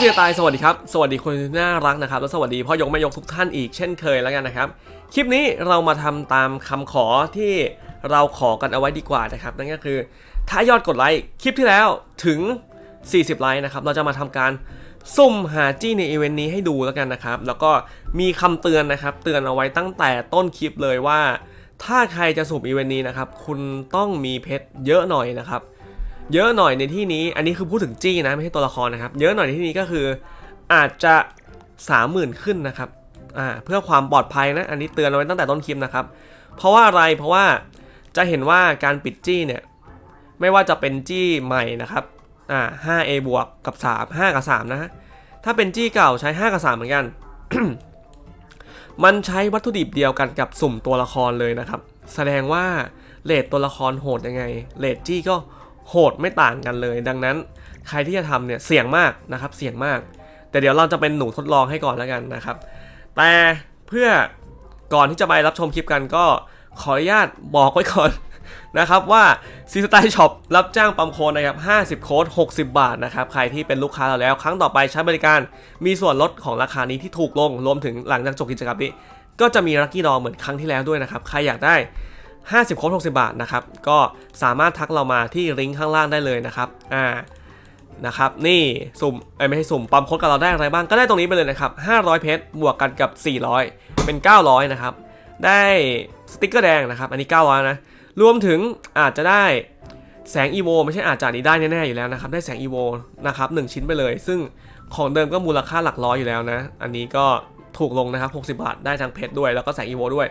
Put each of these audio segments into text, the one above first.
เรียตายสวัสดีครับ สวัสดีคนน่ารักนะครับ และสวัสดีพ่อยกแม่ยกทุกท่านอีกเช่นเคยแล้วกันนะครับ คลิปนี้เรามาทำตามคำขอที่เราขอกันเอาไว้ดีกว่านะครับ นั่นก็คือถ้ายอดกดไลค์คลิปที่แล้วถึง 40 ไลค์นะครับ เราจะมาทำการซุ่มหาจี้ในอีเวนต์นี้ให้ดูแล้วกันนะครับ แล้วก็มีคำเตือนนะครับ เตือนเอาไว้ตั้งแต่ต้นคลิปเลยว่า ถ้าใครจะสุ่มอีเวนต์นี้นะครับ คุณต้องมีเพชรเยอะหน่อยนะครับ เยอะหน่อยในที่นี้อันนี้คือพูดถึงจี้นะไม่ใช่ตัวละครนะครับ เยอะหน่อยในที่นี้ก็คืออาจจะ 30,000 ขึ้นนะครับอ่าเพื่อความปลอดภัยนะ อันนี้เตือนเอาไว้ตั้งแต่ต้นคลิปนะครับ เพราะว่าอะไรเพราะว่าจะเห็นว่าการปิดจี้เนี่ยไม่ว่าจะเป็นจี้ใหม่นะครับอ่า 5A บวกกับ 3 5 กับ 3 นะฮะถ้าเป็นจี้เก่าใช้ 5 กับ 3 เหมือนกัน มันใช้วัตถุดิบเดียวกันกับสุ่มตัวละครเลยนะครับ แสดงว่าเลทตัวละครโหดยังไงเลทจี้ก็ โหดไม่ต่างกันเลย ดังนั้นใครที่จะทำเนี่ยเสี่ยงมากนะครับ เสี่ยงมาก แต่เดี๋ยวเราจะเป็นหนูทดลองให้ก่อนแล้วกันนะครับ แต่เพื่อก่อนที่จะไปรับชมคลิปกันก็ขออนุญาตบอกไว้ก่อนนะครับว่าซีสไตล์ช็อปรับจ้างปั๊มโค้ดนะครับ 50 โค้ด 60 บาทนะครับ ใครที่เป็นลูกค้าเราแล้ว ครั้งต่อไปใช้บริการมีส่วนลดของราคานี้ที่ถูกลง รวมถึงหลังจากจบกิจกรรมนี้ ก็จะมีลัคกี้ดอเหมือนครั้งที่แล้วด้วยนะครับ ใครอยากได้ 50โค้ด60 บาทนะครับ ก็สามารถทักเรามาที่ลิงก์ข้างล่างได้เลยนะครับ อ่า นะครับ นี่สุ่มเอไม่ใช่สุ่มปั๊มโค้ดกับเราได้อะไรบ้าง ก็ได้ตรงนี้ไปเลยนะครับ 500 เพชร บวกกันกับ 400 เป็น 900 นะครับ ได้สติกเกอร์แดงนะครับ อันนี้ 900 นะ รวมถึงอาจจะได้แสงอีโวไม่ใช่อาจจะนนี้ได้แน่ๆอยู่แล้วนะครับ ได้แสงอีโวนะครับ1ชิ้นไปเลย ซึ่งของเดิมก็มูลค่าหลักร้อยอยู่แล้วนะ อันนี้ก็ ถูกลงนะครับ60 บาทได้ทั้งเพชรด้วยแล้วก็แสงอีโวด้วย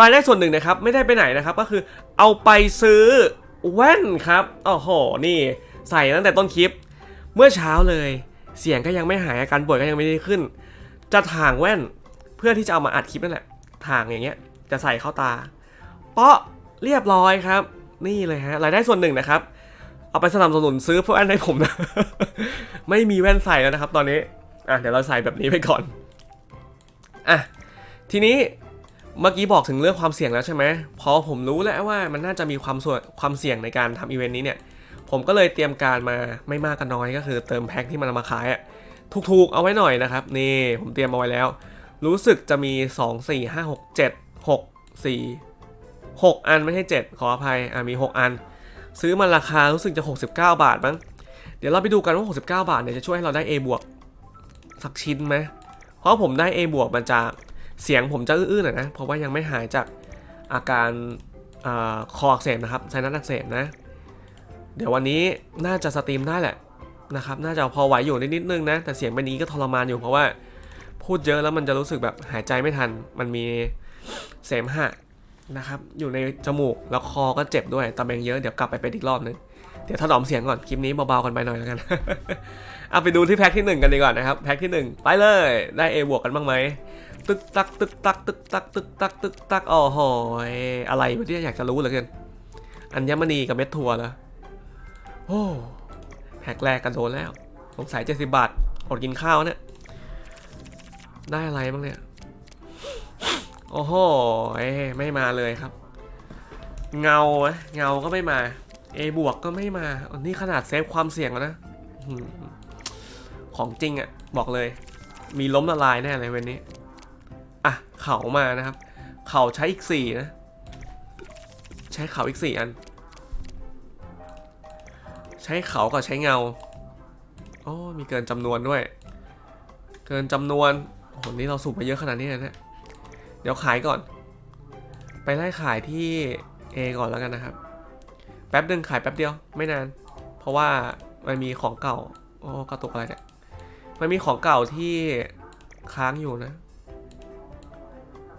รายได้ส่วนหนึ่งนะครับไม่ได้ไปไหนนะครับก็คือเอาไปซื้อแว่นครับโอ้โหนี่ใส่ตั้งแต่ต้นคลิป เมื่อเช้าเลย เสียงก็ยังไม่หายอาการป่วยก็ยังไม่ได้ขึ้น จะถ่างแว่นเพื่อที่จะเอามาอัดคลิปนั่นแหละถ่างอย่างเงี้ยจะใส่เข้าตา เปาะเรียบร้อยครับ นี่เลยฮะรายได้ส่วนหนึ่งนะครับ เอาไปสนับสนุนซื้อพวกแว่นให้ผมนะ ไม่มีแว่นใส่แล้วนะครับ ตอนนี้อะเดี๋ยวเราใส่แบบนี้ไปก่อน อะทีนี้เมื่อกี้บอกถึงเรื่องความเสี่ยงแล้วใช่ไหมพอผมรู้แล้วว่ามันน่าจะมีความส่วนความเสี่ยงในการทำอีเวนต์นี้เนี่ย ผมก็เลยเตรียมการมาไม่มากก็น้อยก็คือเติมแพ็คที่มันมาขายอะถูกๆเอาไว้หน่อยนะครับ นี่ผมเตรียมเอาไว้แล้ว รู้สึกจะมี 2 4 5 6 7 6 4 6 อันไม่ใช่ 7 ขออภัยอะมี 6 อัน ซื้อมาราคารู้สึกจะ 69 บาทมั้งเดี๋ยวเราไปดูกันว่า 69 บาทเนี่ยจะช่วยให้เราได้ A บวกสักชิ้นไหม เพราะผมได้ A บวกมาจากเสียงผมจะอื้อๆหน่อยนะ เพราะว่ายังไม่หายจากอาการอาคออักเสบนะครับไซนัสอักเสบนะ เดี๋ยววันนี้น่าจะสตรีมได้แหละนะครับ น่าจะพอไหวอยู่นิดๆนึงนะ แต่เสียงแบบนี้ก็ทรมานอยู่เพราะว่าพูดเยอะแล้วมันจะรู้สึกแบบหายใจไม่ทัน มันมีเสมหะนะครับ อยู่ในจมูกแล้วคอก็เจ็บด้วยตะเบงเยอะ เดี๋ยวกลับไปเป็นอีกรอบนึง เดี๋ยวถนอมเสียงก่อน คลิปนี้เบาๆกันไปหน่อยแล้วกัน เอาไปดูที่แพ็คที่ 1 กันดีกว่านะครับ แพ็คที่ 1 ไปเลย ได้ A บวกกันบ้างไหม ตึกตักตึกตักตึกตักตึกตักตึกตักอ๋อโหยอะไรวะที่อยากจะรู้เหลือเกิน อัญมณีกับเม็ดถั่วเหรอโอ้แพ็กแรกกันโดนแล้ว สงสัยเจ็ดสิบบาท อดกินข้าวเนี่ย ได้อะไรบ้างเนี่ย โอ้โหอ้ไม่มาเลยครับ เงาเงาก็ไม่มา A บวกก็ไม่มาอันนี้ขนาดเซฟความเสี่ยงแล้วนะ ของจริงอะบอกเลย มีล้มละลายแน่เลยเวนนี้ อะ เข่ามานะครับ เข่าใช้อีกสี่นะ ใช้เข่าอีกสี่อัน ใช้เขากับใช้เงาโอ้มีเกินจำนวนด้วย เกินจำนวนโอ้โหนี่เราสูบมาเยอะขนาดนี้นะเดี๋ยวขายก่อน ไปไล่ขายที่ A ก่อนแล้วกันนะครับ แป๊บหนึ่งขายแป๊บเดียวไม่นาน เพราะว่ามันมีของเก่า โอ้กระตุกอะไรเนี่ย มันมีของเก่าที่ค้างอยู่นะ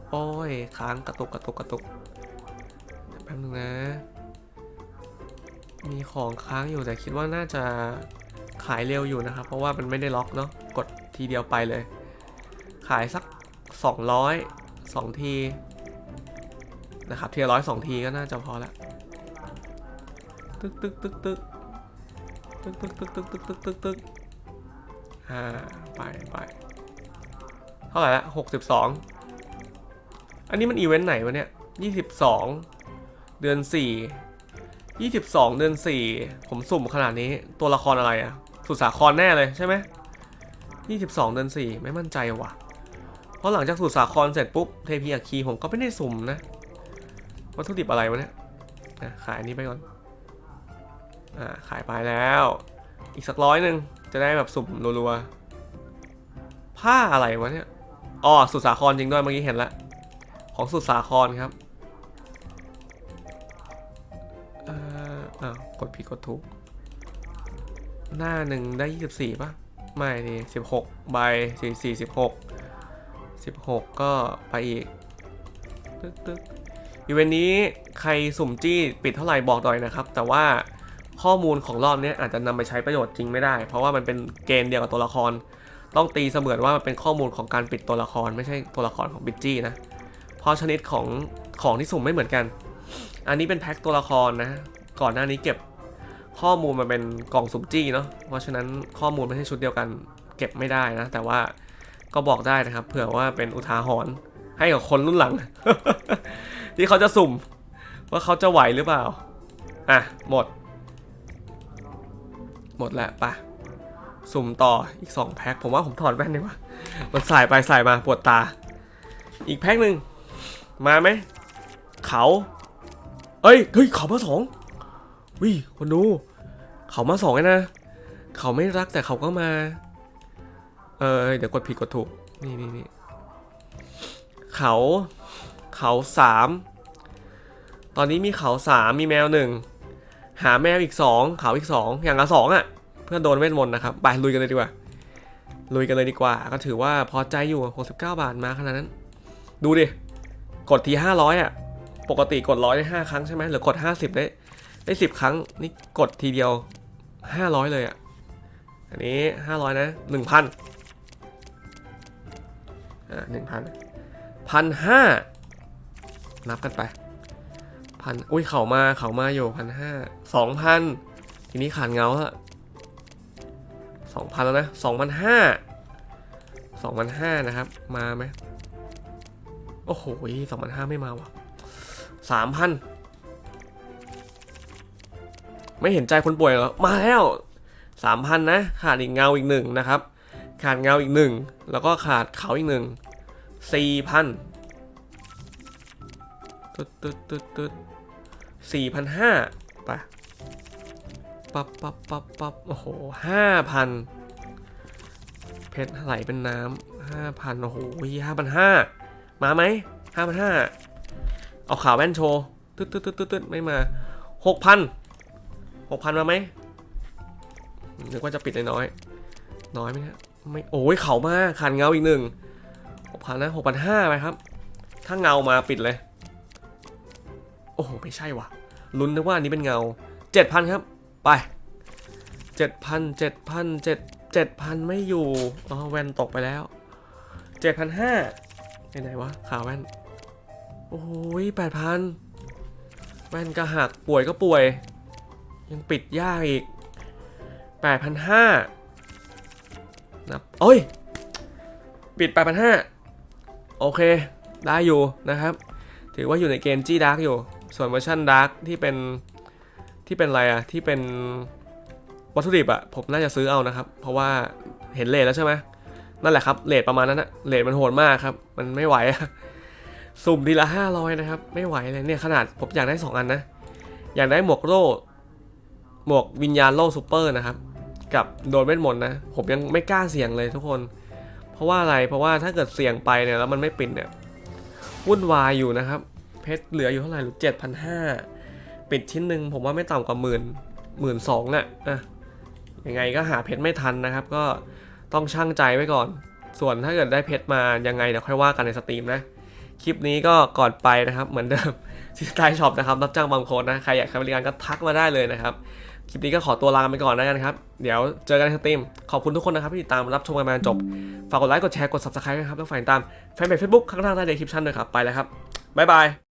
โอ้ย ค้างกระตุกกระตุกกระตุกแป๊บนึงนะ มีของค้างอยู่แต่คิดว่าน่าจะขายเร็วอยู่นะครับ เพราะว่ามันไม่ได้ล็อกเนาะ กดทีเดียวไปเลย ขายสัก 200 2 ที นะครับ ทีละร้อยสองทีก็น่าจะพอละตึกตึกตึกตึกตึกตึกตึกตึกตึกตึกตึกาไปไปเท่าไหร่ละหกสิบสองอันนี้มันอีเวนต์ไหนวะเนี่ยยี่สิบสองเดือนสี่22เดือน4ผมสุ่มขนาดนี้ตัวละครอะไรอะสุดสาครแน่เลยใช่ไหมที่12เดือน4ไม่มั่นใจว่ะ เพราะหลังจากสูตรสาครเสร็จปุ๊บเทพีอัคคีผมก็ไม่ได้สุ่มนะวัตถุดิบอะไรวะเนี่ยขายอันนี้ไปก่อน อ่า ขายไปแล้ว อีกสักร้อยหนึ่ง จะได้แบบสุ่มรัวๆผ้าอะไรวะเนี่ยอ๋อสุดสาครจริงด้วยเมื่อกี้เห็นละของสุดสาครครับเอ่ออ้าวกดผิดกดถูก หน้าหนึ่งได้ยี่สิบสี่ป่ะ ไม่ดิสิบหกใบสี่สี่สิบหกสิบหกก็ไปอีกตึ๊กตึ๊กอีเวนต์นี้ใครสุ่มจี้ปิดเท่าไหร่บอกหน่อยนะครับ แต่ว่า ข้อมูลของรอบนี้อาจจะนำไปใช้ประโยชน์จริงไม่ได้ เพราะว่ามันเป็นเกณฑ์เดียวกับตัวละคร ต้องตีเสมือนว่ามันเป็นข้อมูลของการปิดตัวละคร ไม่ใช่ตัวละครของบิจจี้นะเพราะชนิดของของที่สุ่มไม่เหมือนกัน อันนี้เป็นแพ็คตัวละครนะ ก่อนหน้านี้เก็บข้อมูลมาเป็นกล่องสุ่มจี้เนาะเพราะฉะนั้นข้อมูลไม่ใช่ชุดเดียวกัน เก็บไม่ได้นะ แต่ว่าก็บอกได้นะครับ เผื่อว่าเป็นอุทาหรณ์ให้กับคนรุ่นหลัง ที่เขาจะสุ่ม ว่าเขาจะไหวหรือเปล่า อะ หมด หมดแล้วปะสุ่มต่ออีก 2 แพ็คผมว่าผมถอดแว่นดีกว่า มันสายไปสายมาปวดตา อีกแพ็คหนึ่งมาไหมเขาเอ้ยเฮ้ยเขามาสองวิคนดู เขามาสองนะ เขาไม่รักแต่เขาก็มา เออเดี๋ยวกดผิดกดถูกนี่นี่นี่เขาเขาสามตอนนี้มีเขาสามมีแมวหนึ่ง หาแมวอีกสองเขาอีกสองอย่างละสองอะ เพื่อโดนเวทมนต์นะครับ ไปลุยกันเลยดีกว่า ลุยกันเลยดีกว่า ก็ถือว่าพอใจอยู่ 69 บาทมาขนาดนั้น ดูดิ กดที 500 อะ ปกติกดร้อยได้ห้าครั้งใช่ไหมหรือกดห้าสิบได้ได้สิบครั้ง นี่กดทีเดียวห้าร้อยเลยอะ อันนี้ห้าร้อยนะหนึ่งพันอ่าหนึ่งพันพันห้านับกันไป พันอุ้ยเขามาเขามาอยู่พันห้าสองพันทีนี้ขาดเงาละสองพันแล้วนะสองพันห้าสองพันห้านะครับ มาไหมโอ้โหสองพันห้าไม่มาว่ะสามพันไม่เห็นใจคนป่วยเหรอ มาแล้วสามพันนะ ขาดอีกเงาอีกหนึ่งนะครับ ขาดเงาอีกหนึ่ง แล้วก็ขาดเขาอีกหนึ่งสี่พันตึ๊ดตึ๊ดตึ๊ดตึ๊ด สี่พันห้าไปปั๊บปั๊บปั๊บปั๊บโอ้โหห้าพันเพชรไหลเป็นน้ำห้าพันโอ้โหห้าพันห้ามาไหมห้าพันห้าเอาข่าวแว่นโชว์ตึ๊ดตึ๊ดตึ๊ดตึ๊ดตึ๊ดไม่มาหกพันหกพันมาไหมนึกว่าจะปิดน้อยน้อยไหมเนี่ยไม่โอ้ยเขามาขาดเงาอีกหนึ่งหกพันนะหกพันห้าไปครับ ถ้าเงามาปิดเลย อ้โห ไม่ใช่วะลุ้นนึกว่าอันนี้เป็นเงาเจ็ดพันครับ ไปเจ็ดพันเจ็ดพันเจ็ดเจ็ดพันไม่อยู่ อ๋อ แว่นตกไปแล้วเจ็ดพันห้าไหนวะ ขาแว่น โอ้ยแปดพันแว่นก็หัก ป่วยก็ป่วย ยังปิดยากอีกแปดพันห้านับโอ้ย ปิดแปดพันห้าโอเค ได้อยู่นะครับ ถือว่าอยู่ในเกณฑ์จี้ดาร์กอยู่ ส่วนเวอร์ชันดาร์กที่เป็นที่เป็นอะไรอะที่เป็นวัตถุดิบอะผมน่าจะซื้อเอานะครับ เพราะว่าเห็นเลทแล้วใช่ไหมนั่นแหละครับเลทประมาณนั้นอะเลทมันโหดมากครับ มันไม่ไหวอะสุ่มทีละห้าร้อยนะครับ ไม่ไหวเลยเนี่ยขนาดผมอยากได้สองอันนะ อยากได้หมวกโล่หมวกวิญญาณโล่ซูเปอร์นะครับ กับโดนเวทมนต์นะ ผมยังไม่กล้าเสี่ยงเลยทุกคน เพราะว่าอะไรเพราะว่าถ้าเกิดเสี่ยงไปเนี่ยแล้วมันไม่ปิดเนี่ยวุ่นวายอยู่นะครับ เพชรเหลืออยู่เท่าไหร่หรือเจ็ดพันห้าปิดชิ้นหนึ่งผมว่าไม่ต่ำกว่าหมื่นหมื่นสองอะอะยังไงก็หาเพชรไม่ทันนะครับ ก็ต้องชั่งใจไว้ก่อน ส่วนถ้าเกิดได้เพชรมายังไงเดี๋ยวค่อยว่ากันในสตรีมนะ คลิปนี้ก็ก่อนไปนะครับ เหมือนเดิมซิสไตล์ช็อปนะครับรับจ้างบางคนนะ ใครอยากใช้บริการก็ทักมาได้เลยนะครับคลิปนี้ก็ขอตัวลาไปก่อนแล้วกันครับ เดี๋ยวเจอกันในสตรีม ขอบคุณทุกคนนะครับที่ติดตามรับชมกันมาจนจบฝากกดไลค์ กดแชร์ กด subscribe นะครับ แล้วฝากติดตามแฟนเพจ Facebook ข้างล่างใต้เดคริปชั่นด้วยครับ ไปแล้วครับ บ๊ายบาย